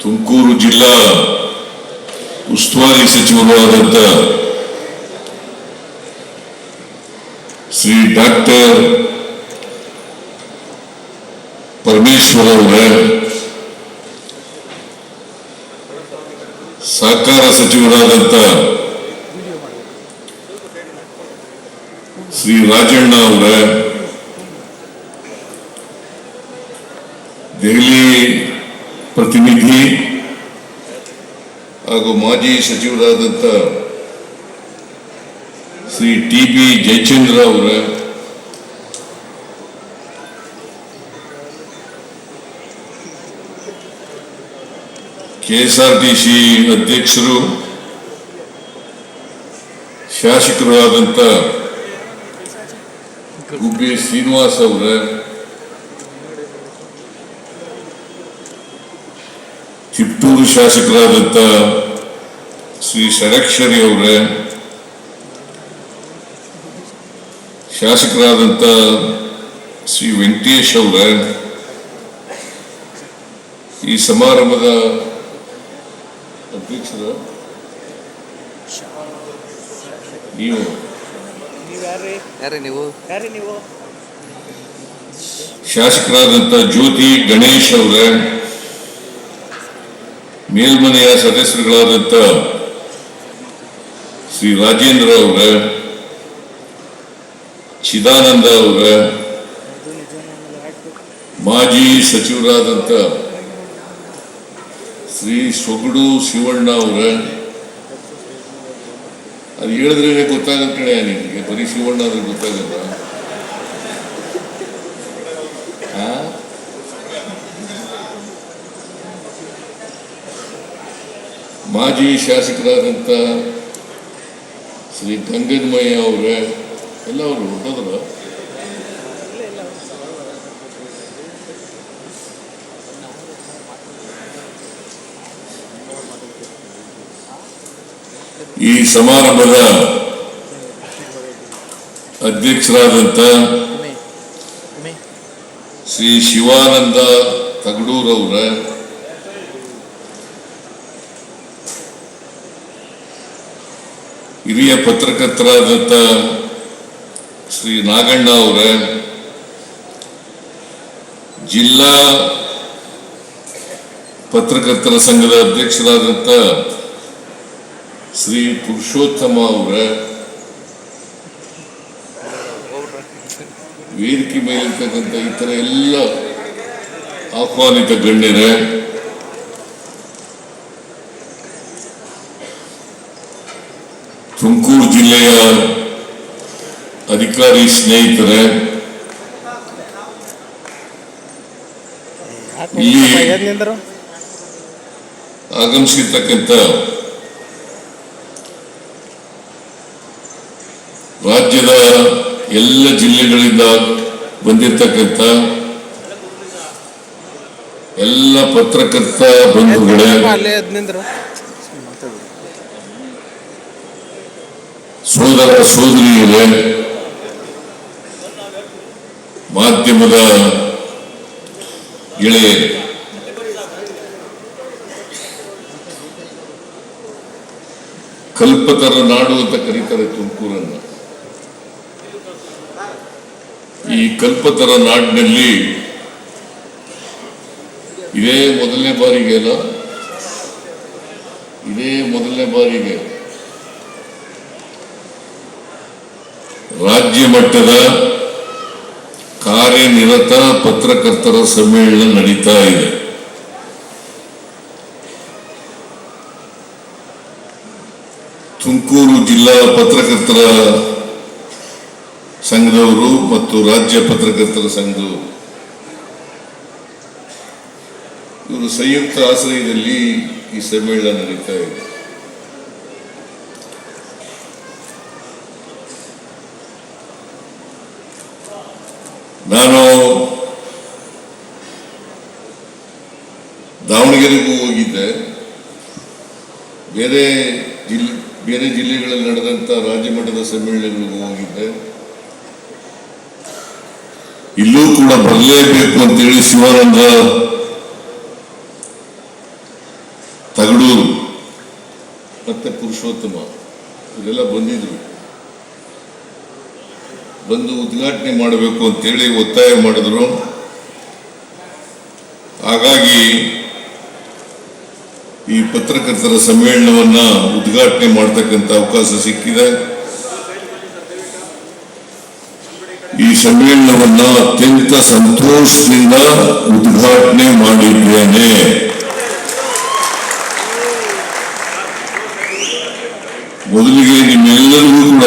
ತುಮಕೂರು ಜಿಲ್ಲಾ ಉಸ್ತುವಾರಿ ಸಚಿವರು ಆದಂತ ಶ್ರೀ ಡಾಕ್ಟರ್ ಪರಮೇಶ್ವರ್ ಅವರೇ, ಸಹಕಾರ ಸಚಿವರಾದಂತ ಶ್ರೀ ರಾಜಣ್ಣ ಅವರೇ, ದೆಹಲಿ ಪ್ರತಿನಿಧಿ ಹಾಗೂ ಮಾಜಿ ಸಚಿವರಾದಂಥ ಶ್ರೀ ಟಿ ಬಿ ಜಯಚಂದ್ರ ಅವರ K S R T C ಅಧ್ಯಕ್ಷರು ಶಾಸಕರು ಆದಂಥ ಗುಬ್ಬಿ ಶ್ರೀನಿವಾಸ್ ಅವರ ಚಿತ್ತೂರು ಶಾಸಕರಾದಂಥ ಶ್ರೀ ಷಡಕ್ಷರಿ ಅವರೇ ಶಾಸಕರಾದಂಥ ಶ್ರೀ ವೆಂಕಟೇಶ್ ಅವರೇ ಈ ಸಮಾರಂಭದ ಅಧ್ಯಕ್ಷರು ನೀವು. ನೀವ್ಯಾರ್ರಿ ಯಾರೇ ನೀವು? ಯಾರ್ರಿ ನೀವು? ಶಾಸಕರಾದಂಥ ಜ್ಯೋತಿ ಗಣೇಶ್ ಅವರೇ ಮೇಲ್ಮನೆಯ ಸದಸ್ಯರುಗಳಾದಂಥ ಶ್ರೀ ರಾಜೇಂದ್ರ ಅವರ, ಚಿದಾನಂದ ಅವರೇ, ಮಾಜಿ ಸಚಿವರಾದಂಥ ಶ್ರೀ ಸೊಗಡು ಶಿವಣ್ಣ ಅವರ. ಅದು ಹೇಳಿದ್ರೆ ಗೊತ್ತಾಗತ್ತೆ ಕಣೆ ನಿಮಗೆ? ಬರೀ ಶಿವಣ್ಣ ಅಂದ್ರೆ ಗೊತ್ತಾಗಲ್ಲ ಮಾಜಿ ಶಾಸಕರಾದಂಥ ಶ್ರೀ ಗಂಗನ್ಮಯ್ಯ ಅವರೇ ಎಲ್ಲ ಅವರು ಹೊಟ್ಟದ್ರ. ಈ ಸಮಾರಂಭದ ಅಧ್ಯಕ್ಷರಾದಂಥ ಶ್ರೀ ಶಿವಾನಂದ ತಗಡೂರವರ ಹಿರಿಯ ಪತ್ರಕರ್ತರಾದಂಥ ಶ್ರೀ ನಾಗಣ್ಣ ಅವರ, ಜಿಲ್ಲಾ ಪತ್ರಕರ್ತರ ಸಂಘದ ಅಧ್ಯಕ್ಷರಾದಂಥ ಶ್ರೀ ಪುರುಷೋತ್ತಮ ಅವರ, ವೇದಿಕೆ ಮೇಲಿರ್ತಕ್ಕಂಥ ಇತರ ಎಲ್ಲ ಆಹ್ವಾನಿತ ಗಣ್ಯರೇ ತುಮಕೂರು ಜಿಲ್ಲೆಯ ಅಧಿಕಾರಿ ಸ್ನೇಹಿತರೆ ಇಲ್ಲಿ- ಆಗಮಿಸಿರ್ತಕ್ಕಂಥ ರಾಜ್ಯದ ಎಲ್ಲ ಜಿಲ್ಲೆಗಳಿಂದ ಬಂದಿರತಕ್ಕಂಥ ಎಲ್ಲ ಪತ್ರಕರ್ತ ಬಂಧುಗಳೇ ಅಲ್ಲೇ ಅದ್ ನಿಂದ್ರು ಸೋದರ ಸೋದರಿಯರೇ ಮಾಧ್ಯಮದ ಗೆಳೆಯರೇ ಕಲ್ಪತರ ನಾಡು ಅಂತ ಕರೀತಾರೆ ತುಮಕೂರನ್ನು. ಈ ಕಲ್ಪತರ ನಾಡಿನಲ್ಲಿ ಇದೇ ಮೊದಲನೇ ಬಾರಿಗೆ ಅಲ್ಲ? ಇದೇ ಮೊದಲನೇ ಬಾರಿಗೆ. ರಾಜ್ಯ ಮಟ್ಟದ ಕಾರ್ಯನಿರತ ಪತ್ರಕರ್ತರ ಸಮ್ಮೇಳನ ನಡೀತಾ ಇದೆ. ತುಮಕೂರು ಜಿಲ್ಲಾ ಪತ್ರಕರ್ತರ ಸಂಘದವರು ಮತ್ತು ರಾಜ್ಯ ಪತ್ರಕರ್ತರ ಸಂಘದವರು. ಇವರು ಸಂಯುಕ್ತ ಆಶ್ರಯದಲ್ಲಿ ಈ ಸಮ್ಮೇಳನ ನಡೀತಾ ಇದೆ. ನಾನು ದಾವಣಗೆರೆಗೂ ಹೋಗಿದ್ದೆ. ಬೇರೆ ಜಿಲ್ಲೆ ಬೇರೆ ಜಿಲ್ಲೆಗಳಲ್ಲಿ ನಡೆದಂಥ ರಾಜ್ಯ ಮಟ್ಟದ ಸಮ್ಮೇಳನಗಳಿಗೂ ಹೋಗಿದ್ದೆ. ಇಲ್ಲೂ ಕೂಡ ಬರಲೇಬೇಕು ಅಂತೇಳಿ ಶಿವಾನಂದ ಮತ್ತೆ ಪುರುಷೋತ್ತಮ ಇವರೆಲ್ಲ ಬಂದಿದ್ರು. ಬಂದು ಉದ್ಘಾಟನೆ ಮಾಡಬೇಕು ಅಂತೇಳಿ ಒತ್ತಾಯ ಮಾಡಿದ್ರು. ಹಾಗಾಗಿ ಈ ಪತ್ರಕರ್ತರ ಸಮ್ಮೇಳನವನ್ನ ಉದ್ಘಾಟನೆ ಮಾಡತಕ್ಕಂತ ಅವಕಾಶ ಸಿಕ್ಕಿದೆ. ಈ ಸಮ್ಮೇಳನವನ್ನ ಅತ್ಯಂತ ಸಂತೋಷದಿಂದ ಉದ್ಘಾಟನೆ ಮಾಡಿದ್ದೇನೆ. ಮೊದಲಿಗೆ ನಿಮ್ಮೆಲ್ಲರಿಗೂ ಕೂಡ